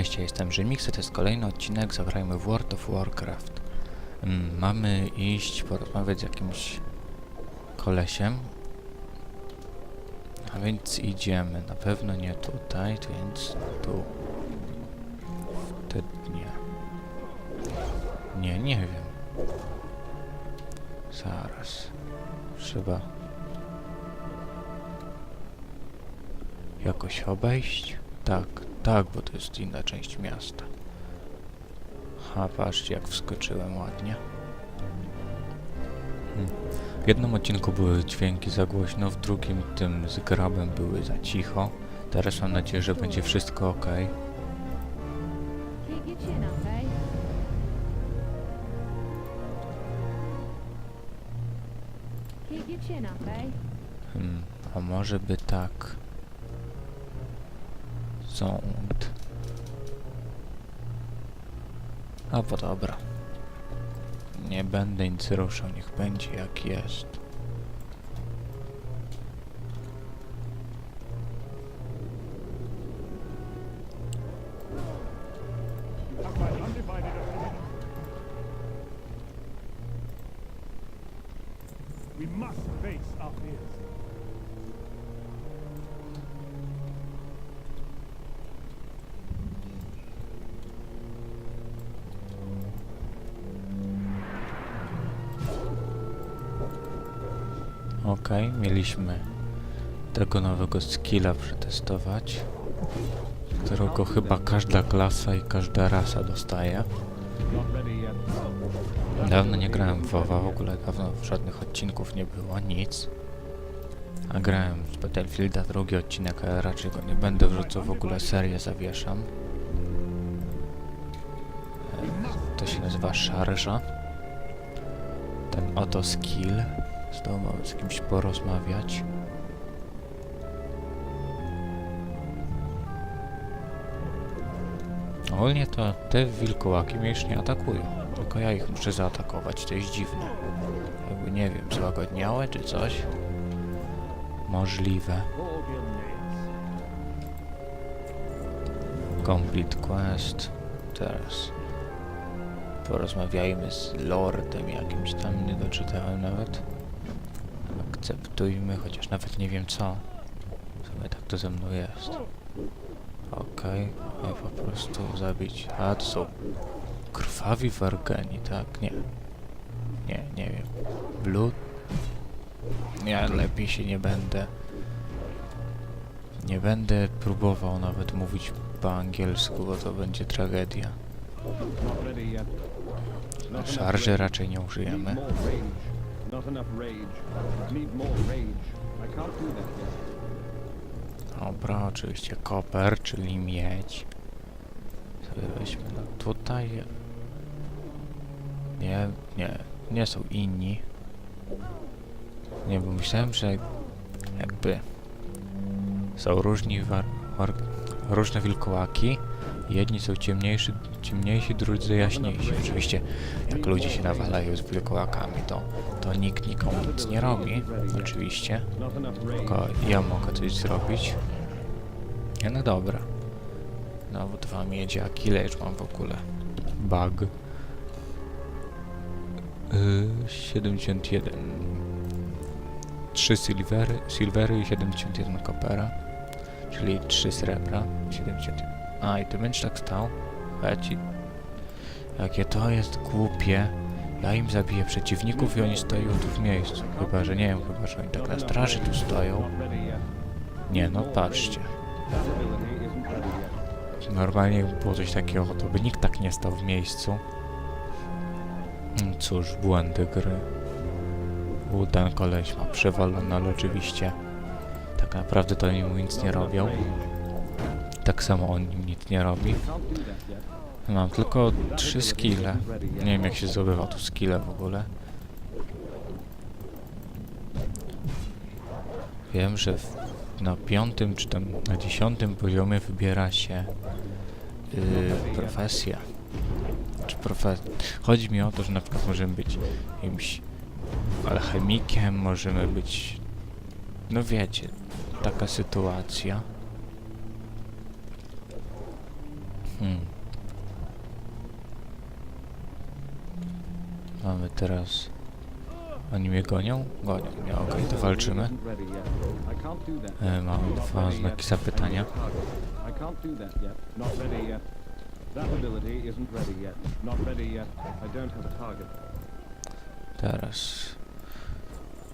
Cześć, ja jestem Rzemix, to jest kolejny odcinek Zagrajmy w World of Warcraft. Mm, mamy iść porozmawiać z jakimś kolesiem. A więc idziemy. Na pewno nie tutaj, więc tu. Wtedy nie. Nie, nie wiem. Zaraz. Trzeba jakoś obejść? Tak, tak, bo to jest inna część miasta. Ha, patrzcie jak wskoczyłem ładnie. Hmm. W jednym odcinku były dźwięki za głośno, w drugim tym z grabem były za cicho. Teraz mam nadzieję, że będzie wszystko ok. Hmm, a może by tak. Sound. A bo dobra. Nie będę nic ruszał, niech będzie jak jest. Okej, mieliśmy tego nowego skilla przetestować, którego chyba każda klasa i każda rasa dostaje. Dawno nie grałem w WoWa, w ogóle dawno żadnych odcinków nie było, nic. A grałem z Battlefielda drugi odcinek, raczej go nie będę wrzucał, w ogóle serię zawieszam. E, To się nazywa szarża. Ten oto skill. Znowu mamy z kimś porozmawiać. Ogólnie to te wilkołaki mnie już nie atakują. Tylko ja ich muszę zaatakować, to jest dziwne. Jakby nie wiem, złagodniałe czy coś. Możliwe. Complete quest. Teraz porozmawiajmy z lordem jakimś tam, nie doczytałem nawet. Akceptujmy, chociaż nawet nie wiem co. W sumie tak to ze mną jest. Okej, okay. po prostu zabić. A to są krwawi wargani, tak? Nie. Nie, nie wiem. Blood? Ja lepiej się nie będę. Nie będę próbował nawet mówić po angielsku, bo to będzie tragedia. Szarży raczej nie użyjemy. Not enough rage. Need more rage. I can't do that yet. Dobra, oczywiście koper, czyli miedź. Sobie weźmy no tutaj. Nie, nie, nie są inni. Nie, bo myślałem, że jakby są różni war, war, różne wilkołaki. Jedni są ciemniejsi, ciemniejsi, drudzy jaśniejsi. Oczywiście, jak ludzie się nawalają z wilkołakami, to, to nikt nikomu nic nie robi. Oczywiście. Tylko ja mogę coś zrobić. Nie, no dobra. Znowu dwa miedziaki, ile już mam w ogóle? Bug. Yy, 71. 3 silvery, silvery i 71 kopera. Czyli 3 srebra. 71. A, i ty będziesz tak stał? A Ja ci... Jakie to jest głupie. Ja im zabiję przeciwników i oni stoją tu w miejscu. Chyba, że nie wiem, chyba, że oni tak na straży tu stoją. Nie, no patrzcie. Normalnie było coś takiego, to by nikt tak nie stał w miejscu. Mm, Cóż, błędy gry. U, ten koleś ma przewalone, ale oczywiście tak naprawdę to oni mu nic nie robią. Tak samo on nim nic nie robi. Mam tylko trzy skille. Nie wiem jak się zdobywa tu skille w ogóle. Wiem, że na piątym czy tam na dziesiątym poziomie wybiera się yy, profesję. Czy profe... Chodzi mi o to, że na przykład możemy być jakimś alchemikiem, możemy być... No wiecie, taka sytuacja. Hmm. Mamy teraz... Oni mnie gonią? Gonią mnie, okej, okay, to walczymy. E, mamy dwa znaki zapytania. Teraz...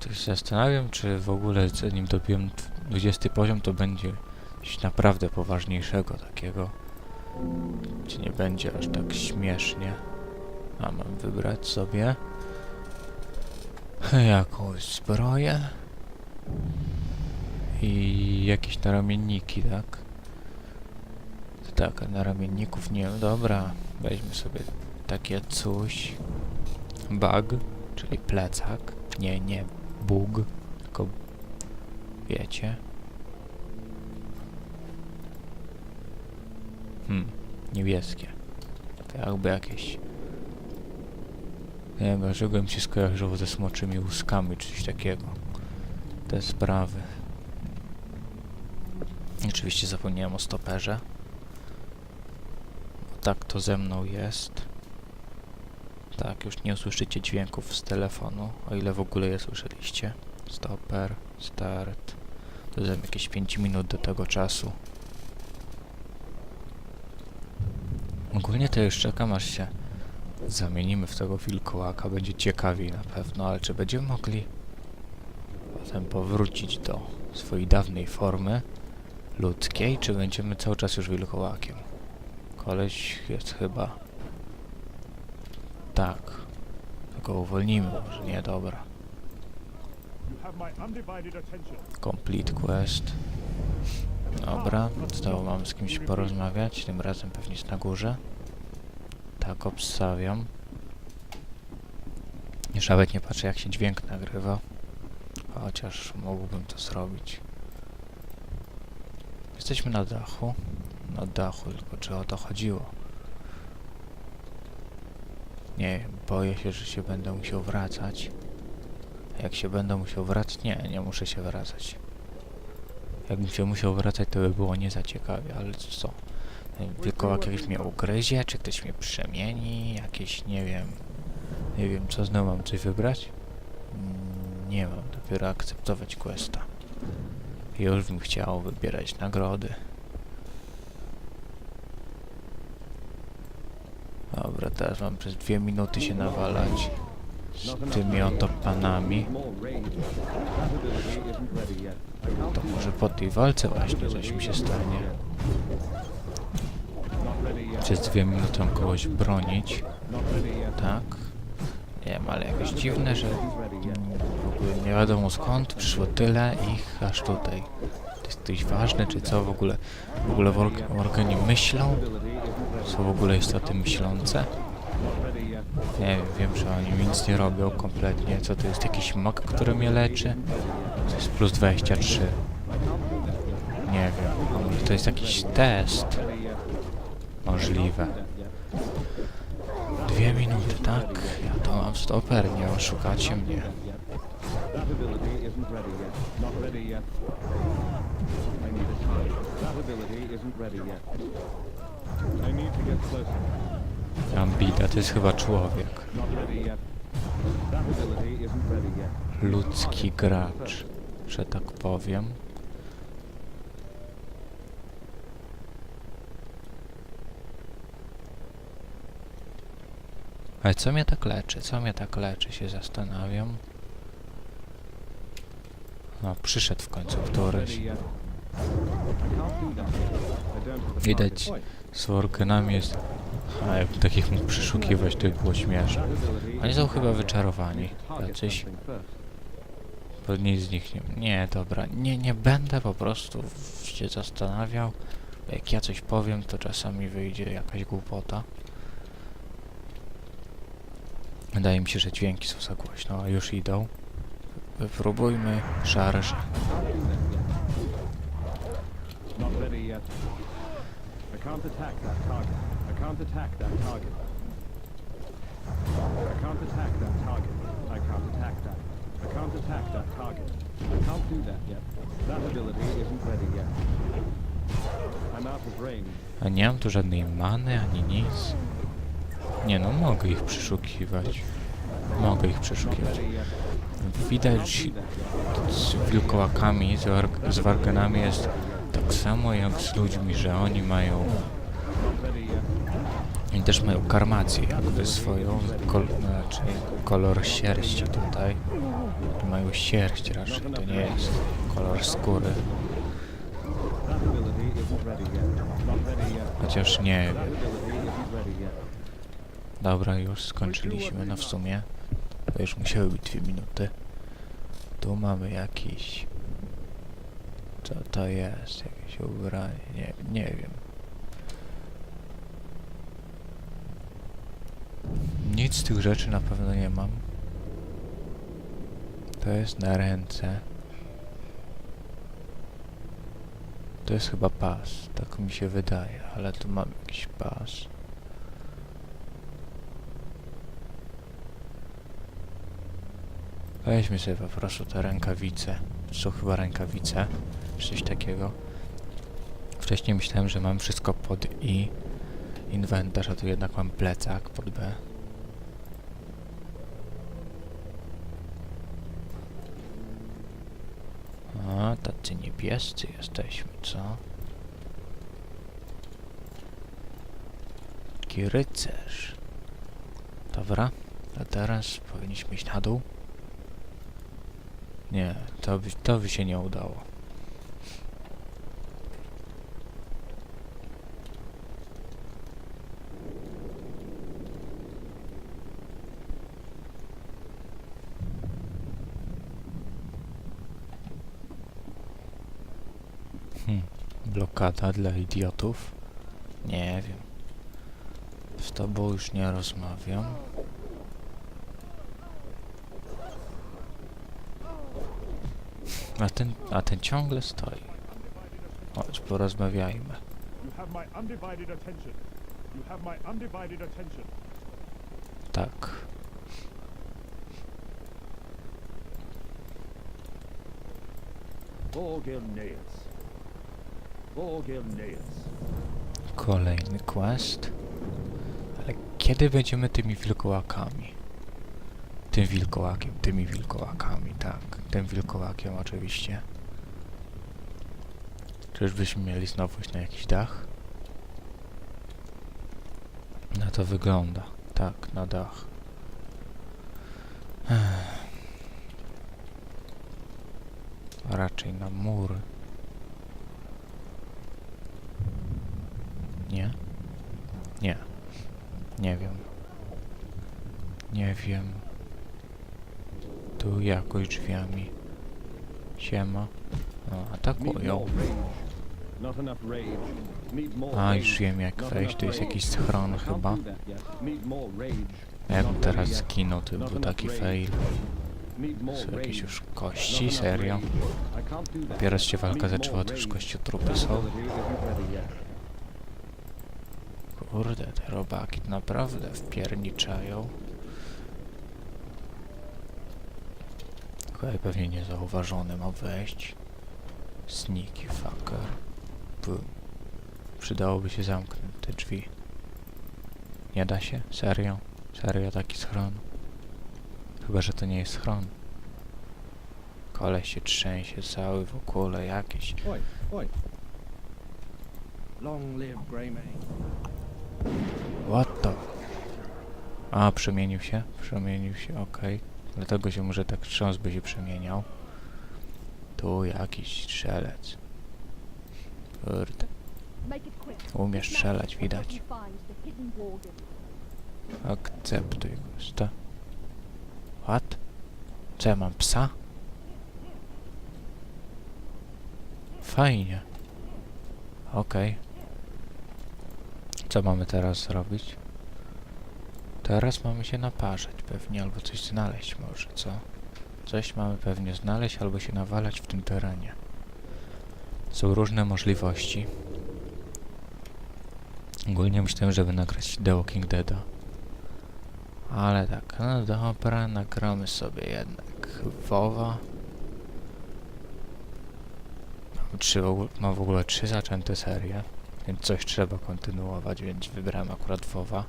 Też się zastanawiam, czy w ogóle zanim dobiłem 20 poziom, to będzie coś naprawdę poważniejszego takiego. Czy nie będzie aż tak śmiesznie. A mam wybrać sobie jakąś zbroję i jakieś naramienniki, tak? Tak, a naramienników nie wiem. Dobra, weźmy sobie takie coś. Bug, czyli plecak. Nie, nie bug, tylko wiecie. Hmm, niebieskie. To jakby jakieś... Nie wiem, dlaczego mi się skojarzyło ze smoczymi łuskami, czy coś takiego. Te sprawy. Oczywiście zapomniałem o stoperze. Tak to ze mną jest. Tak, już nie usłyszycie dźwięków z telefonu, o ile w ogóle je słyszeliście. Stoper, start. Zajmie jakieś 5 minut do tego czasu. Ogólnie to już czekam aż się zamienimy w tego wilkołaka. Będzie ciekawiej na pewno, ale czy będziemy mogli potem powrócić do swojej dawnej formy ludzkiej, czy będziemy cały czas już wilkołakiem? Koleś jest chyba... Tak. Tylko uwolnimy, może nie, dobra. Complete quest. Dobra, znowu mam z kimś porozmawiać, tym razem pewnie jest na górze. Tak, obstawiam. Już nawet nie patrzę jak się dźwięk nagrywa. Chociaż mógłbym to zrobić. Jesteśmy na dachu. Na dachu, tylko czy o to chodziło? Nie boję się, że się będę musiał wracać. Jak się będę musiał wracać? Nie, nie muszę się wracać. Jakbym się musiał wracać, to by było nie za ciekawie, ale co? Wilkołak jakiś mnie ugryzie, czy ktoś mnie przemieni, jakieś, nie wiem... Nie wiem, co znowu mam coś wybrać? Mm, Nie mam, dopiero akceptować questa. Już bym chciał wybierać nagrody. Dobra, teraz mam przez dwie minuty się nawalać z tymi oto panami. To może po tej walce właśnie coś mi się stanie. Przez dwie minuty mam kogoś bronić, tak? Nie wiem, ale jakieś dziwne, że w ogóle nie wiadomo skąd przyszło tyle ich aż tutaj. To jest coś ważne, czy co w ogóle? W ogóle w, org- w organie myślą? Co w ogóle tym myślące? Nie wiem, wiem, że oni nic nie robią kompletnie. Co to jest jakiś mak, który mnie leczy? To jest plus 23. Nie wiem, może to jest jakiś test. Możliwe. Dwie minuty, tak? Ja to mam stoper, nie oszukacie mnie. Ambida to jest chyba człowiek. Ludzki gracz, że tak powiem. Ale co mnie tak leczy? Co mnie tak leczy? Się zastanawiam. No, przyszedł w końcu któryś. Widać z organami jest... A jakby takich mógł przeszukiwać, to by było śmieszne. Oni są chyba wyczarowani. Jacyś. Bo nic z nich nie... Nie, dobra. Nie, nie będę po prostu się zastanawiał. Jak ja coś powiem, to czasami wyjdzie jakaś głupota. Wydaje mi się, że dźwięki są za głośno, a już idą. Of range. A nie mam tu żadnej many, ani nic. Nie no, mogę ich przeszukiwać. Mogę ich przeszukiwać. Widać z wilkołakami, z, warg- z warganami jest tak samo jak z ludźmi, że oni mają, oni też mają karmację jakby swoją, kol, znaczy kolor sierści tutaj. Mają sierść raczej, to nie jest kolor skóry, chociaż nie That wiem. ability isn't ready yet. Dobra, już skończyliśmy, no w sumie. To już musiały być dwie minuty. Tu mamy jakiś... Co to jest? Jakieś ubranie? Nie, nie wiem. Nic z tych rzeczy na pewno nie mam. To jest na ręce. To jest chyba pas, tak mi się wydaje, ale tu mam jakiś pas. Weźmy sobie po prostu te rękawice. Są chyba rękawice, czy coś takiego. Wcześniej myślałem, że mam wszystko pod I. Inwentarz, a tu jednak mam plecak pod B. A, tacy niebiescy jesteśmy, co? Taki rycerz. Dobra, a teraz powinniśmy iść na dół. Nie, to by, to by się nie udało. Hm, blokada dla idiotów? Nie wiem. Z tobą już nie rozmawiam. A ten, a ten ciągle stoi. Chodź, porozmawiajmy. Tak. Kolejny quest. Ale kiedy będziemy tymi wilkołakami? Tym wilkołakiem, tymi wilkołakami, tak. Tym wilkołakiem oczywiście. Czyżbyśmy mieli znowu iść na jakiś dach? Na to wygląda. Tak, na dach. Raczej na mury. Nie? Nie. Nie wiem. Nie wiem. Tu jakoś drzwiami. Siema. O, Need atakują. A, już wiem jak wejść. To jest jakiś schron chyba. Jakbym teraz zginął, to był taki fail. Są jakieś już kości, serio. Dopiero się walka zaczęła, to już rage. kościotrupy That są. Kurde, te robaki naprawdę wpierniczają. Chyba pewnie niezauważony ma wejść. Sneaky fucker. Boom. Przydałoby się zamknąć te drzwi. Nie da się? Serio? Serio taki schron? Chyba, że to nie jest schron. Koleś się trzęsie cały w ogóle jakiś. Oi, oi. Long live Greymane. What the? A, przemienił się? Przemienił się, okej. Dlatego się może tak trząs by się przemieniał. Tu jakiś strzelec. Kurde. This strzelać, widać. Akceptuj gusta. What? Co ja mam psa? Fajnie. Okej. Co mamy teraz zrobić? Teraz mamy się naparzać pewnie, albo coś znaleźć może, co? Coś mamy pewnie znaleźć, albo się nawalać w tym terenie. Są różne możliwości. Ogólnie myślałem, żeby nagrać The Walking Deada. Ale tak, no dobra, nagramy sobie jednak WoWa. Mam, trzy, mam w ogóle trzy zaczęte serie, więc coś trzeba kontynuować, więc wybrałem akurat WoWa.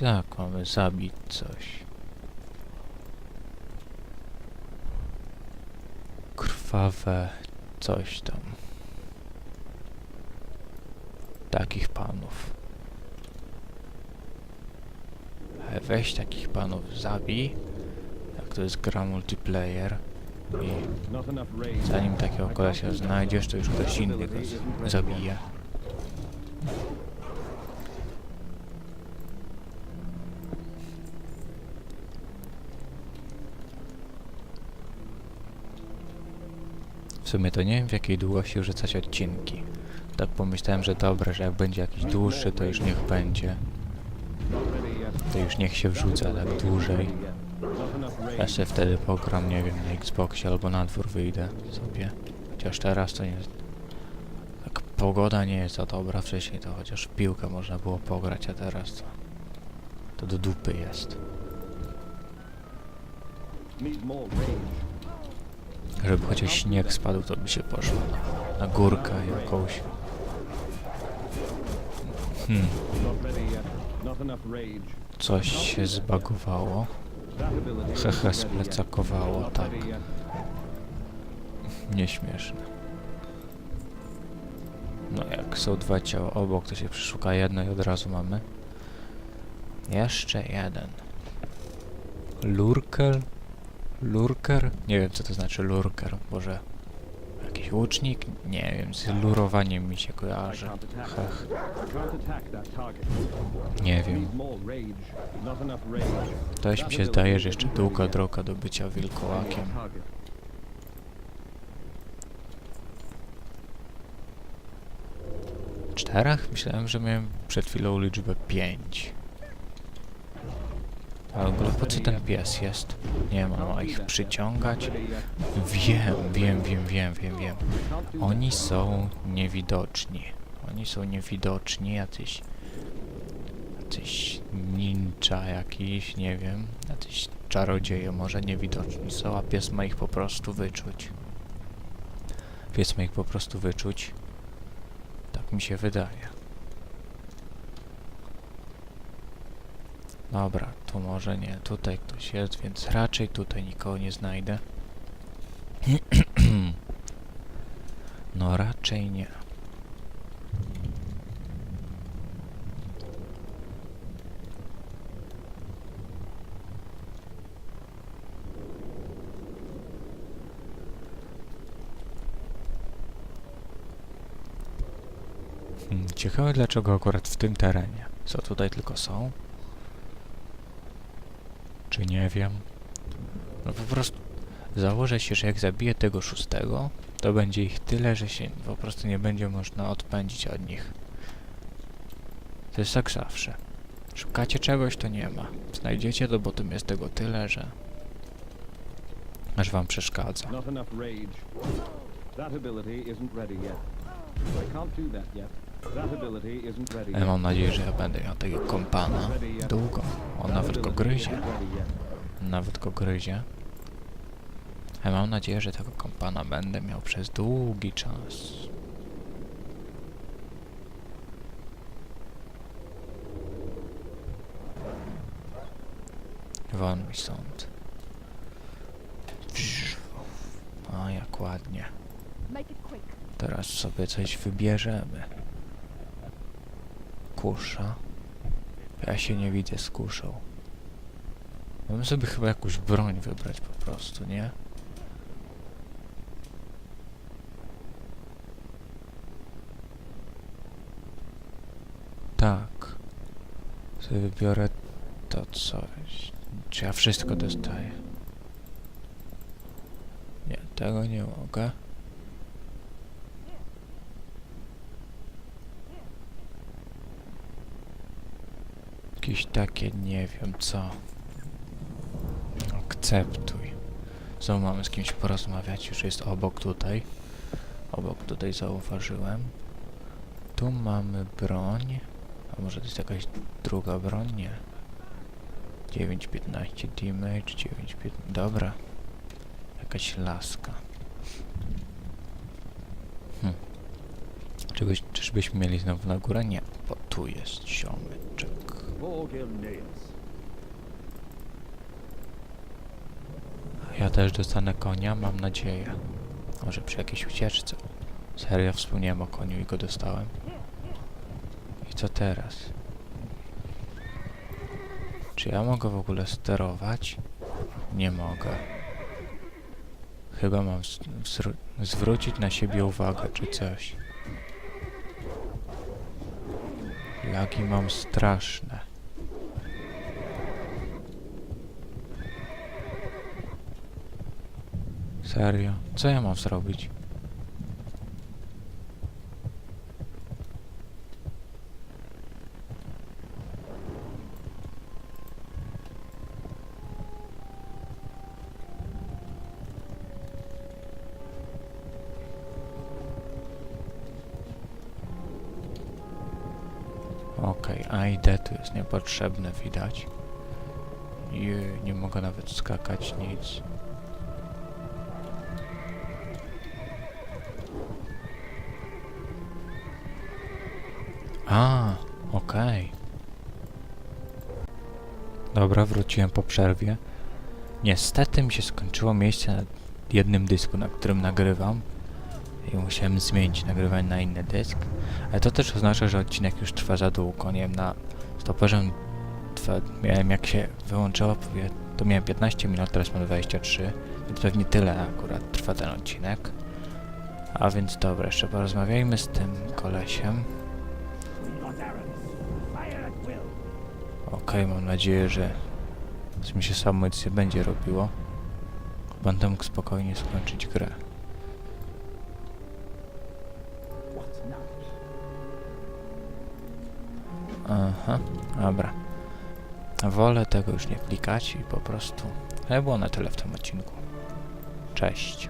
Tak, mamy zabić coś. Krwawe coś tam. Takich panów. Weź takich panów zabij. Jak to jest gra multiplayer. I zanim takiego kolesia znajdziesz, to już ktoś inny go zabije. W sumie to nie wiem w jakiej długości rzucać odcinki. Tak pomyślałem, że dobra, że jak będzie jakiś dłuższy, to już niech będzie. To już niech się wrzuca tak dłużej. Ja się wtedy pogram, nie wiem, na Xboxie albo na dwór wyjdę sobie. Chociaż teraz to nie jest... Tak pogoda nie jest za dobra, wcześniej to chociaż w piłkę można było pograć, a teraz to... To do dupy jest. Need more rage. Żeby chociaż śnieg spadł, to by się poszło na, górkę jakąś. Hmm, coś się zbagowało. Hehe, splecakowało, tak. Nieśmieszne. No jak są dwa ciała obok, to się przeszuka jedno i od razu mamy. Jeszcze jeden. Lurker? Lurker? Nie wiem co to znaczy lurker. Może jakiś łucznik? Nie wiem, z lurowaniem mi się kojarzy. Hech, nie wiem. Toś mi się zdaje, że jeszcze długa droga do bycia wilkołakiem. Czterech? Myślałem, że miałem przed chwilą liczbę pięć. A w ogóle po co ten pies jest? Nie ma, ich przyciągać? Wiem, wiem, wiem, wiem, wiem, wiem. Oni są niewidoczni. Oni są niewidoczni, jacyś... Jacyś ninja jakiś, nie wiem. Jacyś czarodzieje może niewidoczni są, a pies ma ich po prostu wyczuć. Pies ma ich po prostu wyczuć. Tak mi się wydaje. Dobra, tu może nie. Tutaj ktoś jest, więc raczej tutaj nikogo nie znajdę. no raczej nie. Hmm, Ciekawe dlaczego akurat w tym terenie. Co tutaj tylko są? Czy nie wiem? No po prostu założę się, że jak zabiję tego szóstego, to będzie ich tyle, że się po prostu nie będzie można odpędzić od nich. To jest tak zawsze. Szukacie czegoś, to nie ma. Znajdziecie to, bo tym jest tego tyle, że... Aż wam przeszkadza. Not rage. That ability isn't ready yet. I can't do that yet. Ale yet. mam nadzieję, że ja będę miał tego kompana długo. On nawet go gryzie. Nawet go gryzie. Ja mam nadzieję, że tego kompana będę miał przez długi czas. Won mi stąd. A jak ładnie. Teraz sobie coś wybierzemy. Kusza. Ja się nie widzę z kuszą. Bym sobie chyba jakąś broń wybrać po prostu, nie? Tak. Sobie wybiorę to coś. Czy ja wszystko dostaję? Nie, tego nie mogę. Jakieś takie, nie wiem co. Akceptuj. Znowu mamy z kimś porozmawiać, już jest obok tutaj. Obok tutaj zauważyłem. Tu mamy broń. A może to jest jakaś druga broń? Nie. 9.15 damage, 9.15... Dobra. Jakaś laska. Hm. Czegoś, czyżbyśmy mieli znowu na górę? Nie, bo tu jest ziomeczek. Ja też dostanę konia, mam nadzieję. Może przy jakiejś ucieczce. Serio, wspomniałem o koniu i go dostałem. I co teraz? Czy ja mogę w ogóle sterować? Nie mogę. Chyba mam zwrócić na siebie uwagę, czy coś. Lagi mam straszne. Serio? Co ja mam zrobić? Okej, a ID tu jest niepotrzebne, widać. I nie mogę nawet skakać, nic. A, okej. Dobra, wróciłem po przerwie. Niestety mi się skończyło miejsce na jednym dysku, na którym nagrywam. I musiałem zmienić nagrywanie na inny dysk. Ale to też oznacza, że odcinek już trwa za długo. Nie wiem, na stoperzem miałem jak się wyłączyło, to miałem 15 minut, teraz mam 23. Więc pewnie tyle akurat trwa ten odcinek. A więc dobra, jeszcze porozmawiajmy z tym kolesiem. Okej, mam nadzieję, że coś mi się samo nie będzie robiło. Będę mógł spokojnie skończyć grę. Aha, dobra. Wolę tego już nie klikać i po prostu... Ale było na tyle w tym odcinku. Cześć.